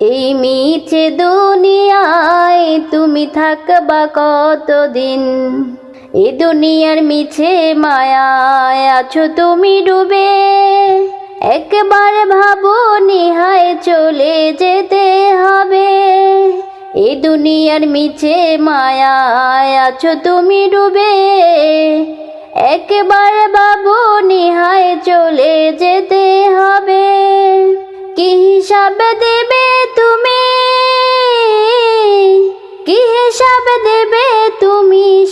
এই মিছে দুনিয়ায় তুমি থাকবা কতদিন? এ দুনিয়ার মিছে মায়ায় আছো তুমি ডুবে। একবার ভাবো নিহায় চলে যেতে হবে। এ দুনিয়ার মিছে মায়ায় আছো তুমি ডুবে। একবার বাবু নিহায় চলে যেতে হবে। কি হিসাব দেবে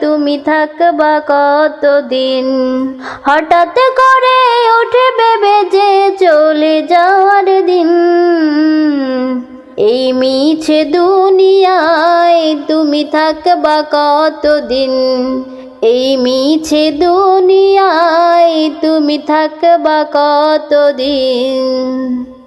তুমি থাকবা কতদিন? হঠাৎ করে উঠবে যে চলে যাওয়ার দিন। এই মিছে দুনিয়ায় তুমি থাকবা কতদিন? এই মিছে দুনিয়ায় তুমি থাকবা কতদিন?